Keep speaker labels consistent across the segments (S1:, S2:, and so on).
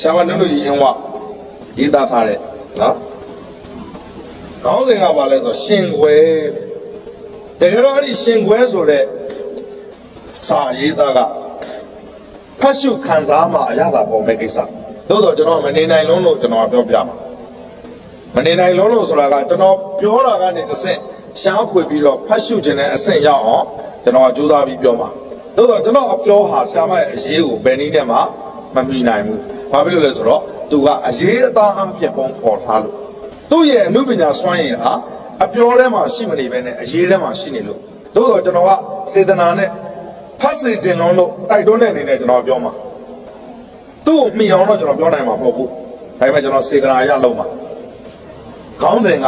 S1: ဆရာမနုနုကြီးအင်းဝရေးသားထားတဲ့နော်ခေါင်းစဉ်ကဘာလဲဆိုတော့ရှင်ခွဲတကယ်တော့အဲ့ဒီရှင်ခွဲဆိုတဲ့စာရေးသားကဖတ်ရှုခံစားမှအရသာပေါ်မဲ့ကိစ္စသို့တော့ကျွန်တော်မနေနိုင်လုံးလို့ကျွန်တော်ပြောပြမှာမနေနိုင်လုံးလို့ဆိုတာကကျွန်တော်ပြောတာကနေတစ်ဆင့်ရှားဖွေပြီးတော့ဖတ်ရှုခြင်းနဲ့အဆင့်ရောက်အောင်ကျွန်တော်ကကြိုးစားပြီးပြောမှာသို့တော့ကျွန်တော်အပြောဟာဆရာမရဲ့အရေးကိုဘယ်နည်းနဲ့မှမမိနိုင်ဘူး ဘာဖြစ်လို့လဲဆိုတော့သူကအရေးအသားအဖြစ်ပုံဖော်ထားလို့သူ့ရဲ့အမှုပညာစွမ်းရည်ဟာအပြောထဲမှာရှိမနေဘဲနဲ့အရေးထဲမှာရှိနေလို့သို့တော့ကျွန်တော်ကစေတနာနဲ့ဖတ်စေခြင်းလုံးလို့တိုက်တွန်းတဲ့အနေနဲ့ကျွန်တော်ပြောမှာသူ့ကိုမိအောင်တော့ကျွန်တော်ပြောနိုင်မှာမဟုတ်ဘူးဒါပေမဲ့ကျွန်တော်စေတနာရလုံးမှာခေါင်းစဉ်က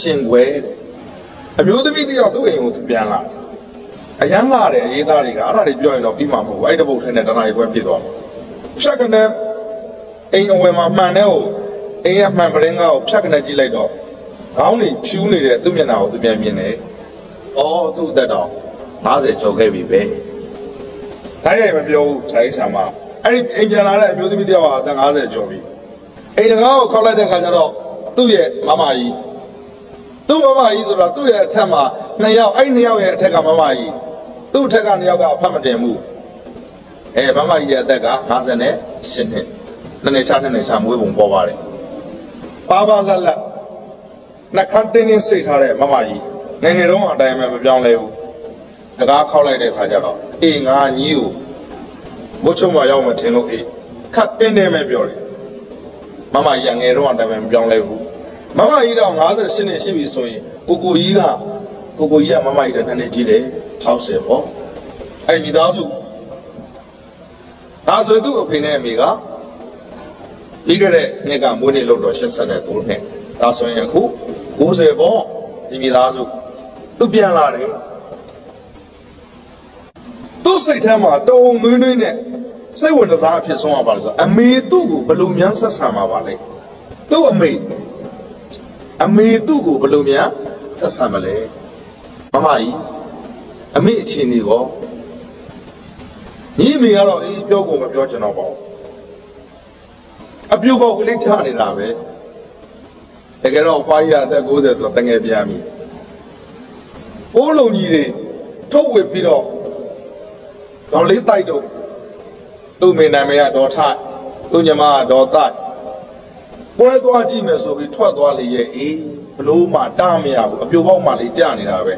S1: ရှင်ခွဲတဲ့အမျိုးသမီးတယောက်သူ့အိမ်ကိုသူပြန်လာအရန်လာတဲ့အရေးသားတွေကအဲ့ဒါတွေပြောရင်တော့ပြီးမှာမဟုတ်ဘူးအဲ့ဒီတပုတ်ထဲနဲ့တနားရီပွဲပြည့်သွားမှာ ဖြတ်ကနေအိမ်အဝယ်မှာမှန်တဲ့ကိုအိမ်ရမှန်ပရင်းကားကိုဖြတ်ကနေကြည့်လိုက်တော့ခေါင်းလေးဖြူးနေတဲ့သူ့မျက်နှာကိုသူပြန်မြင်တယ်။အော်သူ့အသက်တော့50ကျော်ခဲ့ပြီပဲ။တိုင်းရိုက်မပြောဘူးခြိုင်းဆံမအဲ့ဒီအိမ်ပြန်လာတဲ့အမျိုးသမီးတယောက်ကအသက်50ကျော်ပြီ။အိမ်တကားကိုခောက်လိုက်တဲ့ခါကျတော့သူ့ရဲ့မမကြီးသူ့မမကြီးဆိုတော့သူ့ရဲ့အထက်မှာနှစ်ယောက်အဲ့နှစ်ယောက်ရဲ့အထက်ကမမကြီးသူ့အထက်ကနှစ်ယောက်ကအဖတ်မတင်ဘူး။ အဲမမကြီးရဲ့အသက်က58နှစ်။နှစ်နှစ်ချနှစ်နှစ်ချမွေးပုံပေါ်ပါတယ်။ပါပါလက်လက်နှခမ်းတင်းတင်းစိတ်ထားတဲ့မမကြီးငယ်ငယ်တုန်းကအတိုင်းပဲမပြောင်းလဲဘူး။တကားခောက်လိုက်တဲ့ခါကျတော့အေးငါညီကိုမချုံမရောက်မထင်လို့အေးခတ်တင်းတင်းပဲပြောတယ်။မမကြီးကငယ်တုန်းကအတိုင်းပဲမပြောင်းလဲဘူး။မမကြီးတော့58နှစ်ရှိပြီဆိုရင်ကိုကိုကြီးကကိုကိုကြီးကမမကြီးတန်းနေကြီးတယ်60ပေါ့။အဲ့ဒီမိသားစု ဒါဆိုသူ့အဖေနဲ့အမေကပြီးခဲ့တဲ့နှစ်ကမွေးနေ့လို့တော့89နှစ်ဒါဆိုရင်အခု90ပေါ့ဒီမိသားစုသူပြန်လာတယ်သူ့စိတ်ထဲမှာတုံမွေးနေ့နဲ့စိတ်ဝင်စားအဖြစ်ဆုံးရပါလို့ဆိုအမေသူ့ကိုဘယ်လိုများဆက်ဆံမှာပါလဲသူ့အမေအမေသူ့ကိုဘယ်လိုများဆက်ဆံမလဲမမကြီးအမေအချင်းကြီးကော ညီအမေကတော့အေးပြောကုန်မပြောချင်တော့ပါဘူးအပြူပေါက်ကလေးချနေတာပဲတကယ်တော့ဖွားရအသက်60ဆိုတော့တငယ်ပြန်ပြီအိုးလုံးကြီးတွေထုတ်ဝစ်ပြီးတော့တော့လေးတိုက်တော့သူ့မိနာမည်ကတော့ထသူ့ညီမကတော့တိုက်ပွဲသွားကြည့်မယ်ဆိုပြီးထွက်သွားလေရဲ့အေးဘလို့မှတားမရဘူးအပြူပေါက်မှလေးကြာနေတာပဲ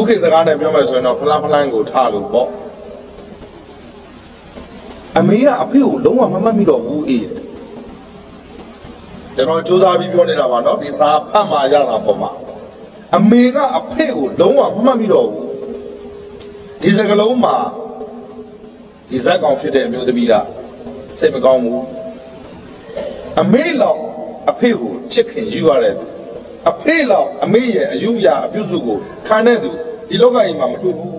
S1: ခုခေတ်စကားနဲ့ပြောမယ်ဆိုရင်တော့ဖလန်းဖလန်းကိုထားလို့ပေါ့အမေကအဖေကိုလုံးဝမမှတ်မိတော့ဘူးအေးကျွန်တော်စူးစမ်းပြီးပြောနေတာပါနော်ဒီစာဖတ်မှရတာပေါ့မှာအမေကအဖေကိုလုံးဝမမှတ်မိတော့ဘူးဒီစကလုံးမှာဒီဇက်ကောင်ဖြစ်တဲ့အမျိုးသမီးကစိတ်မကောင်းဘူးအမေလောက်အဖေကိုချစ်ခင်ယူရတဲ့သူအဖေလောက်အမေရဲ့အယူအရာအပြုစုကိုခံတဲ့သူ ဒီလောကကြီးမှာမတွေ့ဘူး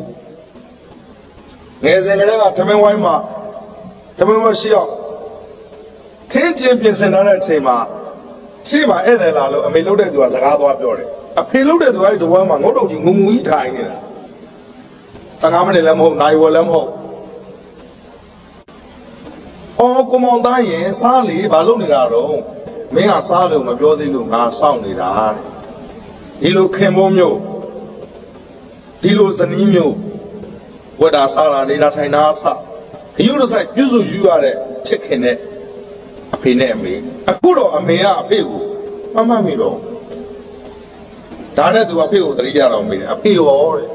S1: ငယ်စဉ်ကတည်းကထမင်းဝိုင်းမှာထမင်းဝိုင်းရှိအောင်ခင်းကျင်းပြင်ဆင်ထားတဲ့အချိန်မှာရှိမှဧည့်သည်လာလို့အမေလှုပ်တဲ့သူကစကားသွားပြောတယ်အဖေလှုပ်တဲ့သူကအဲစဝမ်းမှာငုတ်တုတ်ကြီးငုံငုံကြီးထိုင်နေတာ15မိနစ်လည်းမဟုတ်နိုင်ဝယ်လည်းမဟုတ်အော်ကိုမောင်သားရင်စားလေဘာလုပ်နေတာတော့မင်းကစားလို့မပြောသေးလို့ငါစောင့်နေတာတဲ့ဒီလိုခင်မုံမျိုး ဒီလိုဇနီးမျိုးဝတ်တာစားတာနေတာထိုင်တာစအယူရဆိုင်ပြုစုယူရတဲ့ချစ်ခင်တဲ့အဖေနဲ့အမေအခုတော့အမေကအဖေကိုမမတ်မိတော့ဒါနဲ့သူအဖေကိုတတိယတော့မေးတယ်အဖေရောတဲ့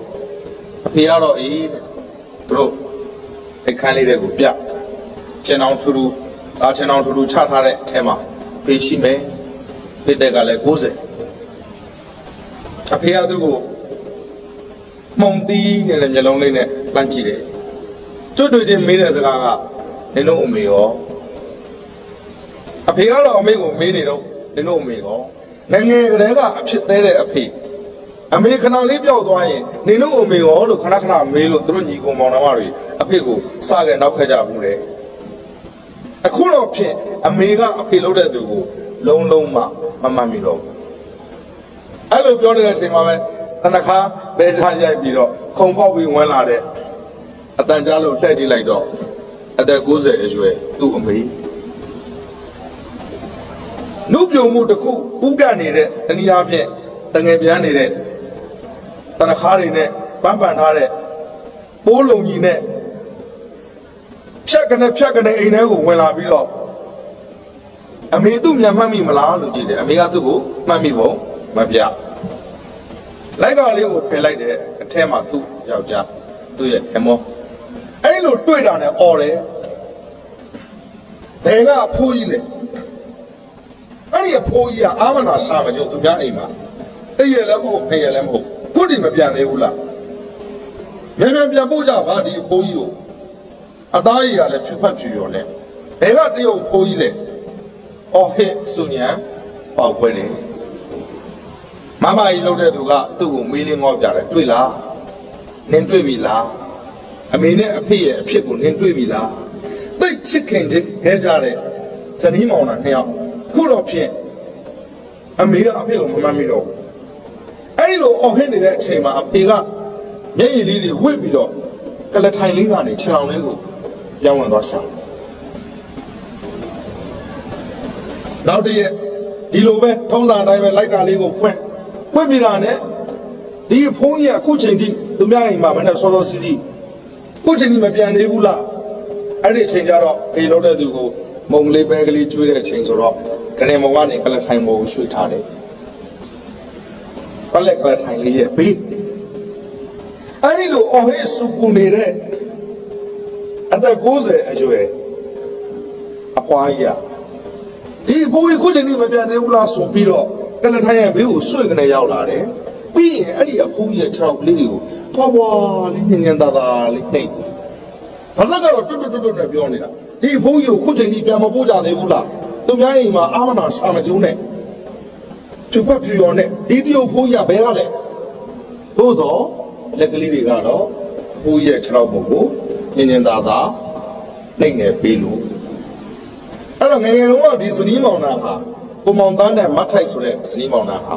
S1: အဖေကတော့အေးတဲ့သူတို့အခန်းလေးတွေကိုပြချင်အောင်ထူထူစားချင်အောင်ထူထူချထားတဲ့အထဲမှာဖေးရှိမယ်ဖေးတဲ့ကလည်း90အဖေကသူ့ကို မှုံတီးနေတဲ့မျက်လုံးလေးနဲ့ပန်းကြည့်တယ်ကျွတ်တွေ့ချင်းမေးတဲ့စကားကနင်တို့အမေရောအဖေကတော့အမေကိုမေးနေတော့နင်တို့အမေရောငယ်ငယ်ကလေးကအဖြစ်သေးတဲ့အဖေအမေခဏလေးပြောက်သွားရင်နင်တို့အမေရောလို့ခဏခဏမေးလို့သူတို့ညီကောင်မောင်နှမတွေအဖေကိုစခဲ့နောက်ခဲ့ကြဘူးလေအခုတော့ဖြစ်အမေကအဖေလုပ်တဲ့သူကိုလုံးလုံးမမမှတ်မိတော့ဘူးအဲ့လိုပြောနေတဲ့အချိန်မှာပဲတနခါ ဘဲချရိုက်ပြီးတော့ခုံပေါက်ပြီးဝင်လာတဲ့အတန်ကြားလို့လှည့်ကြည့်လိုက်တော့အသက်60အရွယ်သူ့အမေနုပြုံမှုတစ်ခုဥကနေတဲ့တနည်းအားဖြင့်တငယ်ပြားနေတဲ့တနခါးတွေနဲ့ပန်းပန်ထားတဲ့ပိုးလုံကြီးနဲ့ဖြတ်ကနေဖြတ်ကနေအိမ်ထဲကိုဝင်လာပြီးတော့အမေသူ့မြန်မှတ်မိမလားလို့ကြည့်တယ်အမေကသူ့ကိုမှတ်မိဖို့မပြ လိုက်ကလေးကိုဖယ်လိုက်တယ်အထဲမှာသူ့ယောက်ျားသူ့ရဲ့ခမောအဲ့လိုတွေ့တာနဲ့អော်တယ်ဘယ်ကအဖိုးကြီးလဲအဲ့ဒီအဖိုးကြီးကအာမနာစာမကြုံသူများအိမ်မှာတည့်ရလည်းမဟုတ်ဖေရလည်းမဟုတ်ကိုတိမပြန်သေးဘူးလားမြန်မြန်ပြန်ပို့ကြပါဒီအဖိုးကြီးကိုအသားရည်ကလည်းဖြူဖတ်ဖြူရော်လဲဘယ်ကတရုတ်ဖိုးကြီးလဲအော်ဟစ်စုညာပေါက်ခွဲတယ် မမကြီးလုပ်တဲ့သူကသူ့ကိုမေးလင်းငေါ့ပြတယ်တွေ့လားနင်တွေ့ပြီလားအမေနဲ့အဖေရဲ့အဖြစ်ကိုနင်တွေ့ပြီလားသိတ်ချစ်ခင်တဲ့ခဲကြတဲ့ဇနီးမောင်နှံနှစ်ယောက်ခုတော့ဖြင့်အမေကအဖေကိုမမှတ်မိတော့ဘူးအဲ့ဒီလိုအော်ဟစ်နေတဲ့အချိန်မှာအဖေကမျက်ရည်လေးတွေဝှစ်ပြီးတော့ကလထိုင်လေးကနေခြေထောင်လေးကိုပြောင်းဝင်သွားရှာနောက်တည့်ဒီလိုပဲထုံးစံအတိုင်းပဲလိုက်ကလေးကိုဖွင့် ဖွင့်ပြတာနဲ့ဒီဖုန်းကြီးကအခုချိန်ထိသူများအိမ်မှာမနဲ့စောစောစီးစီးအခုချိန်ထိမပြန်သေးဘူးလားအဲ့ဒီအချိန်ကျတော့အေးလို့တဲ့သူကိုမုံလေးပဲကလေးကျွေးတဲ့အချိန်ဆိုတော့ကရင်မောကနေကလထိုင်မောကိုရွှေ့ထားတယ်ပလက်ကလထိုင်လေးရဲ့ဘေးအဲ့ဒီလိုအော်ဟစ်စုပူနေတဲ့အသက်60အရွယ်အဖွားကြီးဒီဘိုးကြီးခုချိန်ထိမပြန်သေးဘူးလားဆိုပြီးတော့ ကလထိုင်ရဲ့ဘေးကိုဆွေကနေရောက်လာတယ်ပြီးရင်အဲ့ဒီအဖိုးကြီးရဲ့ခြေထောက်ကလေးတွေကိုပွားပွားလေးညင်ညင်သာသာလေးနှိပ်ဘာသာကတော့တွတ်တွတ်တွတ်တွတ်နဲ့ပြောနေတာဒီအဖိုးကြီးကိုခုချိန်ထိပြန်မပို့ကြသေးဘူးလားသူများအိမ်မှာအာမနာစာမကျုံးနဲ့သူဖက်ပြရောနဲ့ဒီတရုတ်ဖိုးကြီးကဘဲကလဲသို့တော့လက်ကလေးတွေကတော့ဘိုးရဲ့ခြေထောက်ပုံကိုညင်ညင်သာသာနှိပ်နေပေးလို့အဲ့တော့ငယ်ငယ်လုံးကဒီစနီးမောင်နာဟာ ကိုမောင်သားနဲ့မတ်ထိုက်ဆိုတဲ့စနီးမောင်နာဟာ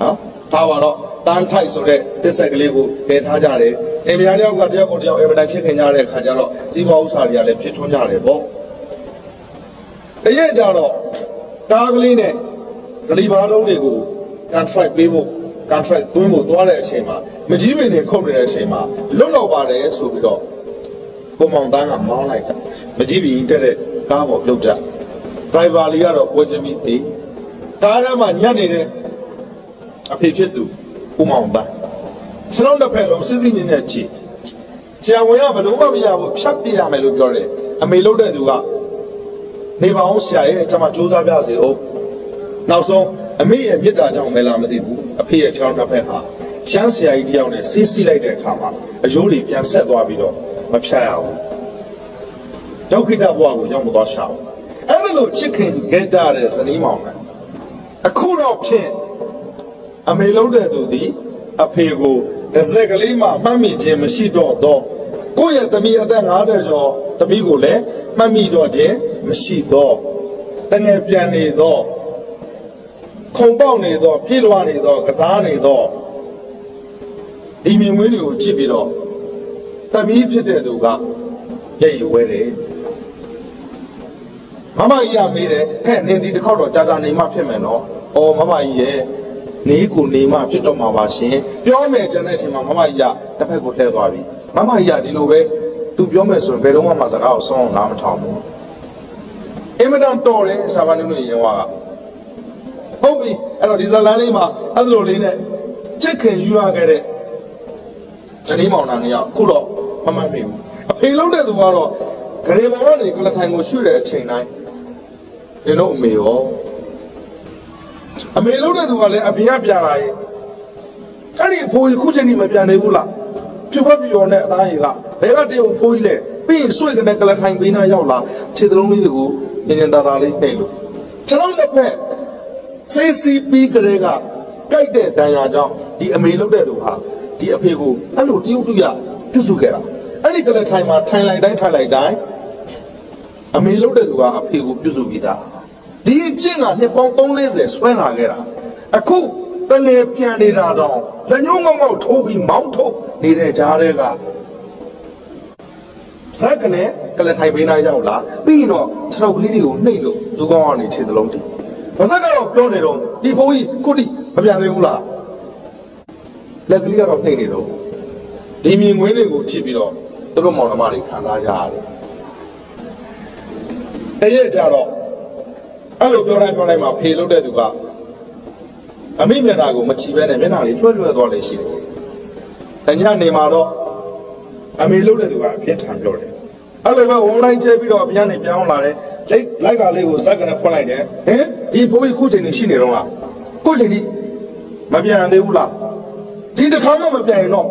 S1: နော်ဒါပါတော့တန်းထိုက်ဆိုတဲ့တစ်ဆက်ကလေးကိုပယ်ထားကြတယ်အင်မယာတယောက်ကတယောက်ကိုတယောက်အင်မတန်ချစ်ခင်ကြတဲ့ခါကျတော့စီးပွားဥစ္စာတွေကလည်းဖြစ်ထွန်းကြတယ်ပေါ့တရက်ကြတော့ကားကလေးနဲ့ဇလီပါလုံးတွေကို contract ပေးဖို့ contract သွင်းဖို့သွားတဲ့အချိန်မှာမကြီးပင်တွေခုတ်နေတဲ့အချိန်မှာလွတ်လောက်ပါတယ်ဆိုပြီးတော့ကိုမောင်တန်းကမောင်းလိုက်တာမကြီးပင်တက်တဲ့ကားပေါ်ပြု တ်ကြ driver လေးကတော့ပွဲချင်းပြီးတေးကားထဲမှာညက်နေတဲ့အဖေဖြစ်သူကိုမောင်တန်းစလုံးတစ်ဖက်လုံးစစ်စစ်ညင်းနဲ့ကြည့်ဆရာဝန်ကဘလို့မှမရဘူးဖြတ်ပြရမယ်လို့ပြောတယ်အမေလုပ်တဲ့သူကနေပါအောင်ဆရာရဲ့ကျွန်မစူးစမ်းပြစေအောင်နောက်ဆုံးအမေရဲ့မြစ်တာကြောင့်ပဲလားမသိဘူးအဖေရဲ့ခြေထောက်တစ်ဖက်ဟာရှမ်းဆရာကြီးတယောက်နဲ့စီးစီးလိုက်တဲ့အခါမှာအယိုးတွေပြန်ဆက်သွားပြီးတော့မဖြတ်ရဘူးဒုက္ခိတဘဝကိုရောက်မသွားရှာဘူး အဲ့ဒါလို့ချစ်ခင်ခဲ့ကြတဲ့ဇနီးမောင်ကအခုတော့ဖြင့်အမေလုံးတဲ့သူသည်အဖေကိုတစ်စက်ကလေးမှမှတ်မိခြင်းမရှိတော့တော့ကိုယ့်ရဲ့သမီးအသက်50ကျော်သမီးကိုလည်းမှတ်မိတော့ခြင်းမရှိတော့တငယ်ပြန်နေတော့ခုံပေါက်နေတော့ပြေးလွှားနေတော့ကစားနေတော့ဒီမြင်ဝင်းတွေကိုကြည့်ပြီးတော့သမီးဖြစ်တဲ့သူကရဲ့ရွယ်တယ် မမကြီးကမေးတယ်ဟဲ့နင်ဒီတစ်ခေါက်တော့ကြာကြာနေမှဖြစ်မယ်နော်။အော်မမကြီးရဲ့နေကိုနေမှဖြစ်တော့မှာပါရှင်။ပြောမယ်ကျန်တဲ့အချိန်မှာမမကြီးကတစ်ဖက်ကိုလှည့်သွားပြီ။မမကြီးကဒီလိုပဲသူပြောမယ်ဆိုရင်ဘယ်တော့မှစကားကိုဆုံးအောင်နားမထောင်ဘူး။အင်မတန်တော်တယ်ဆာဗန်နုနုရင်ဝါကဟုတ်ပြီအဲ့တော့ဒီဇလန်လေးမှာအဲ့လိုလေးနဲ့ချစ်ခင်ယူရခဲ့တဲ့ဇနီးမောင်နှံတွေကခုတော့မမှတ်မိဘူး။အဖေလုံးတဲ့သူကတော့ဂရေမောင်ကနေကလထိုင်ကိုရွှေ့တဲ့အချိန်တိုင်း ဒီလိုအမေရောအမေလုံးတဲ့သူကလည်းအပြင်ကပြန်လာရင်အဲ့ဒီအဖိုးကြီးခုချိန်ထိမပြန်သေးဘူးလားပြပပြော်နဲ့အသားကြီးကဘယ်ကတည်းကဖိုးကြီးလဲပြီးရင်ဆွေကနေကလထိုင်ပေးနာရောက်လာခြေသလုံးလေးတွေကိုညင်ညင်သာသာလေးနှိပ်လို့ကျွန်တော်လက်ဖက်စေးစီပီးကလေးကကြိုက်တဲ့တန်ရာကြောင့်ဒီအမေလုံးတဲ့သူဟာဒီအဖေကိုအဲ့လိုတရုတ်တူရပြုစုခဲ့တာအဲ့ဒီကလထိုင်မှာထိုင်လိုက်တိုင်းထိုင်လိုက်တိုင်းအမေလုံးတဲ့သူကအဖေကိုပြုစုပြီးသား ဒီအချင်းကနှစ်ပေါင်း340ဆွဲလာခဲ့တာအခုတငယ်ပြန်နေတာတော့လက်ညှိုးငေါက်ငေါက်ထိုးပြီးမောင်းထုတ်နေတဲ့ကြားတွေကဇက်ကနေကလထိုင်ပေးနာရောက်လာပြီးရင်တော့ခြေထောက်ကလေးတွေကိုနှိပ်လို့လူကောင်းကနေခြေသလုံးတိဘာသာကတော့ပြောနေတော့ဒီဘိုးကြီးကိုတိမပြန်သေးဘူးလားလက်ကလေးကတော့နှိပ်နေတော့ဒီမြင်ကွင်းတွေကိုကြည့်ပြီးတော့သူတို့မောင်နှမတွေခံစားကြရတယ်တရက်ကြတော့ အဲ့လိုပြောတိုင်းပြောတိုင်းမှာဖေလို့တဲ့သူကအမိမျက်နှာကိုမချီဘဲနဲ့မျက်နှာလေးလွှဲလွှဲသွားလေရှိတယ်။တညနေမှာတော့အမေလို့တဲ့သူကအပြင်းထန်ပြောတယ်။အဲ့လိုပဲဝုန်းတိုင်းကျဲပြီးတော့အပြန်နေပြောင်းလာတယ်။လိုက်လိုက်ကလေးကိုဇက်ကနဲ့ဖွင့်လိုက်တယ်။ဟင်ဒီဘိုးကြီးခုချိန်နေရှိနေတော့လား။ခုချိန်ကြီးမပြန်သေးဘူးလား။ဒီတစ်ခါမှမပြန်ရင်တော့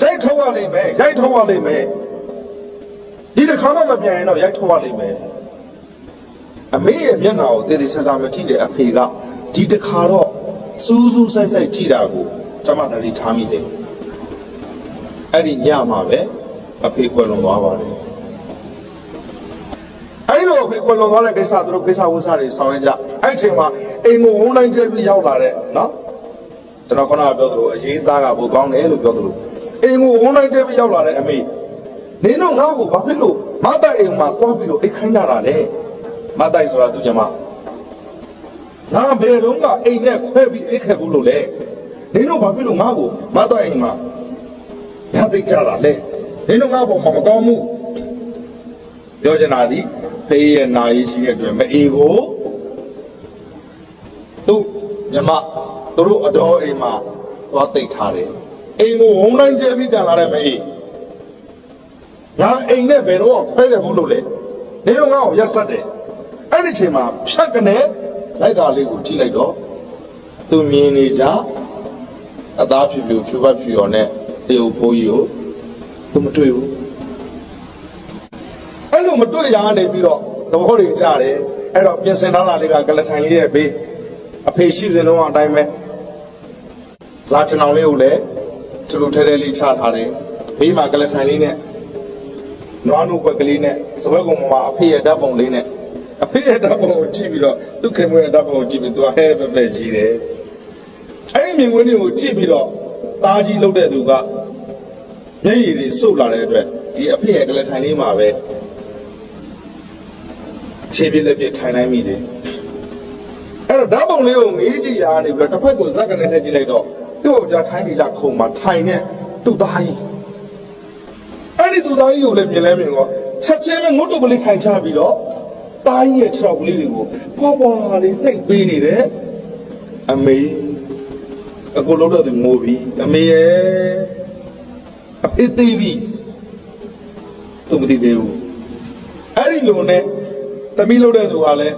S1: ရိုက်ထုတ်ရလိမ့်မယ်ရိုက်ထုတ်ရလိမ့်မယ်။ဒီတစ်ခါမှမပြန်ရင်တော့ရိုက်ထုတ်ရလိမ့်မယ်။ အမေရဲ့မျက်နှာကိုတည်တည်ချာချာမကြည့်တဲ့အဖေကဒီတစ်ခါတော့စူးစူးဆိုင်ဆိုင်ကြည့်တာကိုကျမတတိထားမိတယ်။အဲ့ဒီညမှာပဲအဖေကွယ်လွန်သွားပါတယ်။အဲ့လိုအဖေကွယ်လွန်သွားတဲ့ကိစ္စသူတို့ကိစ္စဝိစာတွေဆောင်ရွက်ကြ။အဲ့ဒီအချိန်မှာအိမ်ကိုဝုန်းတိုင်းကျဲပြီးရောက်လာတဲ့နော်။ကျွန်တော်ခုနကပြောသလိုအရေးသားကဘိုကောင်းတယ်လို့ပြောသလိုအိမ်ကိုဝုန်းတိုင်းကျဲပြီးရောက်လာတဲ့အမေနင်းတို့ငါ့ကိုဘာဖြစ်လို့မတ်တိုင်အိမ်မှာတွားပြီးတော့အိတ်ခိုင်းကြတာလဲ။ မတ်တိုင်ဆိုတာသူညမ။ငါဘယ်တော့မှအိမ်နဲ့ခွဲပြီးအိတ်ခဲ့ဘူးလို့လဲ။နင်းတို့ဘာဖြစ်လို့ငါ့ကိုမတ်တိုင်အိမ်မှာရသိကြတာလဲ။နင်းတို့ငါ့ဘောမှာမကောင်းဘူး။ပြောချင်တာဒီဖေးရဲ့နာရီရှိတဲ့အတွက်မအေကိုသူညမသူတို့အတော်အိမ်မှာသွားတိတ်ထားတယ်။အိမ်ကိုဝုန်းတိုင်းကျဲပြီးပြန်လာတဲ့မအေးငါအိမ်နဲ့ဘယ်တော့ခွဲခဲ့ဘူးလို့လဲ။နင်းတို့ငါ့ကိုရက်ဆက်တယ်။ အဲ့ဒီချိန်မှာဖြတ်ကနေလိုက်ကားလေးကိုကြည့်လိုက်တော့သူမြင်နေကြအသားဖြူဖြူဖြူပတ်ဖြူရောနဲ့တရုပ်ဖိုးကြီးကိုသူမတွေ့ဘူးအဲ့လိုမတွေ့ရနေပြီးတော့သဘောတွေကြတယ်အဲ့တော့ပြင်ဆင်ထားတာလေးကကလထိုင်လေးရဲ့ဘေးအဖေရှိစဉ်လုံးအတိုင်းပဲဇာချင်အောင်လေးကိုလည်းထူထူထဲထဲလေးချထားတယ်ဘေးမှာကလထိုင်လေးနဲ့နွားနုပွက်ကလေးနဲ့စပွဲကုံပေါ်မှာအဖေရဲ့ဓာတ်ပုံလေးနဲ့ အဖေရဲ့ဓာတ်ပုံကိုကြည့်ပြီးတော့သူ့ခင်မွေးရဲ့ဓာတ်ပုံကိုကြည့်ပြီးသူကဟဲပဲပဲကြီးတယ်အဲ့ဒီမြင်ကွင်းလေးကိုကြည့်ပြီးတော့သားကြီးလှုပ်တဲ့သူကမျက်ရည်တွေစုပ်လာတဲ့အတွက်ဒီအဖေရဲ့ကလထိုင်လေးမှာပဲခြေပြလက်ပြထိုင်နိုင်မိတယ်အဲ့တော့ဓာတ်ပုံလေးကိုငေးကြည့်ရနေပြီးတော့တစ်ဖက်ကိုဇက်ကနေလှည့်ကြည့်လိုက်တော့သူ့ကိုကြာထိုင်နေကြခုံမှာထိုင်နေသူ့သားကြီးအဲ့ဒီသူသားကြီးကိုလည်းမြင်လဲမြင်တော့ချက်ချင်းပဲငုတ်တုတ်ကလေးခိုင်ချပြီးတော့ သားကြီးရဲ့ခြေထောက်ကလေးတွေကိုပွားပွားလေးနှိပ်ပေးနေတယ်အမေအကိုလုံးတော့သူငိုပြီအမေရဲ့အဖေသေးပြီသူမသိသေးဘူးအဲ့ဒီလိုနဲ့တမီးလို့တဲ့သူကလည်း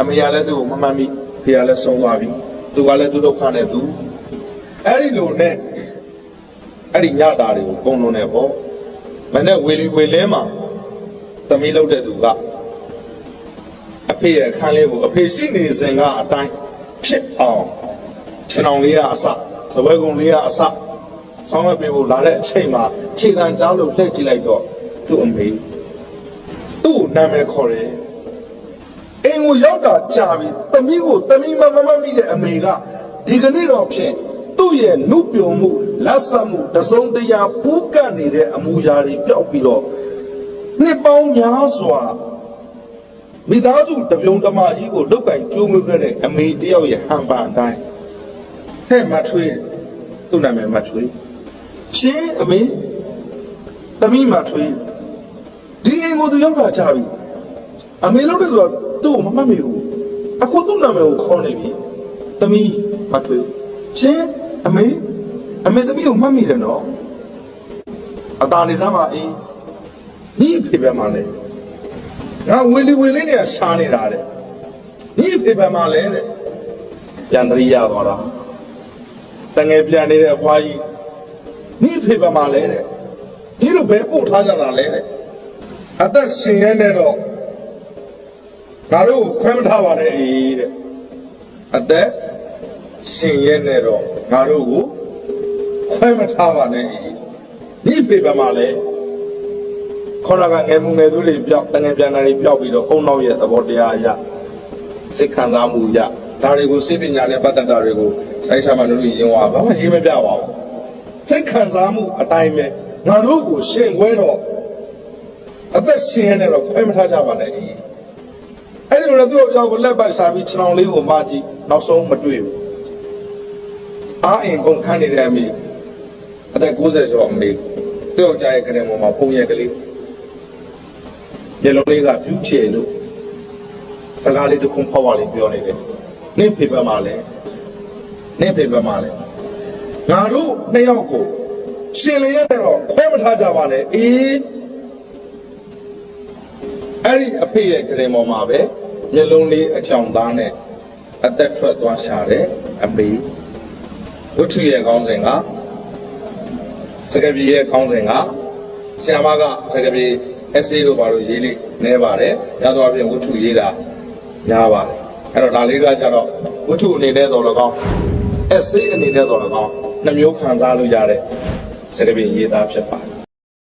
S1: အမေကလည်းသူ့ကိုမမှန်ပြီဖေကလည်းဆုံးသွားပြီသူကလည်းသူ့ဒုက္ခနဲ့သူအဲ့ဒီလိုနဲ့အဲ့ဒီညတာတွေကိုကုံလုံးနေပေါ့မနဲ့ဝေလီဝေလင်းမှာသမီးလောက်တဲ့သူကအ ဖေရဲ့အခန်းလေးကိုအဖေရှိနေစဉ်ကအတိုင်းဖြစ်အောင်ခြေထောင်လေးကအစစပွဲကုံလေးကအစဆောင်းရပေးဖို့လာတဲ့အချိန်မှာခြေခံကြားလို့လှည့်ကြည့်လိုက်တော့သူ့အမေသူ့ကိုနာမည်ခေါ်တယ်အိမ်ကိုရောက်တာကြာပြီသမီးကိုသမီးမမမမိတဲ့အမေကဒီကနေ့တော့ဖြင့်သူ့ရဲ့နှုတ်ပြုံမှုလက်ဆက်မှုတစုံတရာပူးကပ်နေတဲ့အမူအရာတွေပျောက်ပြီးတော့နှစ်ပေါင်းများစွာ မိသားစုတပြုံတမကြီးကိုလုတ်ကင်ကျိုးမွေးခဲ့တဲ့အမေတယောက်ရဲ့ဟန်ပါအတိုင်းဟဲ့မထွေးသူ့နာမည်မထွေးရှင်အမေသမီးမထွေးဒီအိမ်ကိုသူရောက်တာကြပြီအမေလို့တဲ့ဆိုတော့သူ့ကိုမမှတ်မိဘူးအခုသူ့နာမည်ကိုခေါ်နေပြီသမီးမထွေးရှင်အမေအမေသမီးကိုမှတ်မိတယ်နော်အตาနေစမ်းပါအေးညီအဖေပဲမှလဲ ငါဝေလီဝေလေးနဲ့ရှားနေတာတဲ့ညီအဖေပဲမှလဲတဲ့ပြန်တရိရသွားတာတငယ်ပြန်နေတဲ့အဖွားကြီးညီအဖေပဲမှလဲတဲ့ဒီလိုပဲပို့ထားကြတာလဲတဲ့အသက်ရှင်ရဲနေတော့ငါတို့ကိုခွဲမထားပါနဲ့အေးတဲ့အသက်ရှင်ရဲနေတော့ငါတို့ကိုခွဲမထားပါနဲ့ဒီဖေပမှာလဲ ခေါ်တာကငယ်မှုငယ်သူတွေပြောက်တငယ်ပြန်တာတွေပြောက်ပြီးတော့အုံနောက်ရဲ့သဘောတရားအရစိတ်ခံစားမှုအရဒါတွေကိုစိတ်ပညာနဲ့ပတ်သက်တာတွေကိုစိုက်ချမှတို့ရင်ဝါဘာမှရေးမပြပါဘူးစိတ်ခံစားမှုအတိုင်းပဲငါတို့ကိုရှင်ခွဲတော့အသက်ရှင်ရတဲ့တော့ခွဲမထားကြပါနဲ့အေးအဲ့ဒီလိုနဲ့သူ့အကြောင်းကိုလက်ပတ်ရှာပြီးခြေထောင်လေးကိုမကြည့်နောက်ဆုံးမတွေ့ဘူးအာအင်ကုန်ခန်းနေတဲ့အမိအသက်60ကျော်အမေသူ့ယောက်ျားရဲ့ကလေးပေါ်မှာပုံရကလေး မျက်လုံးလေးကပြူးချေလို့စကားလေးတစ်ခုဖောက်ပါလေးပြောနေတယ်နင့်ဖေပမှာလဲနင့်ဖေပမှာလဲငါတို့နှစ်ယောက်ကိုရှင်လျက်တော့ခွဲမထားကြပါနဲ့အေးအဲ့ဒီအဖေရဲ့ကရင်ပေါ်မှာပဲမျက်လုံးလေးအချောင်သားနဲ့အသက်ထွက်သွားရှာတဲ့အမေဝတ္ထုရဲ့ကောင်းစဉ်ကစကပြေရဲ့ကောင်းစဉ်ကဆရာမကစကပြေ essay လို့ပါလို့ရေးလိနေပါတယ်။ရသောအပြင်ဝတ္ထုရေးတာများပါတယ်။အဲ့တော့ဒါလေးကကြတော့ဝတ္ထုအနေနဲ့တော့လည်းကောင်း essay အနေနဲ့တော့လည်းကောင်းနှမျိုးခံစားလို့ရတဲ့စကပြေရေးသားဖြစ်ပါတယ်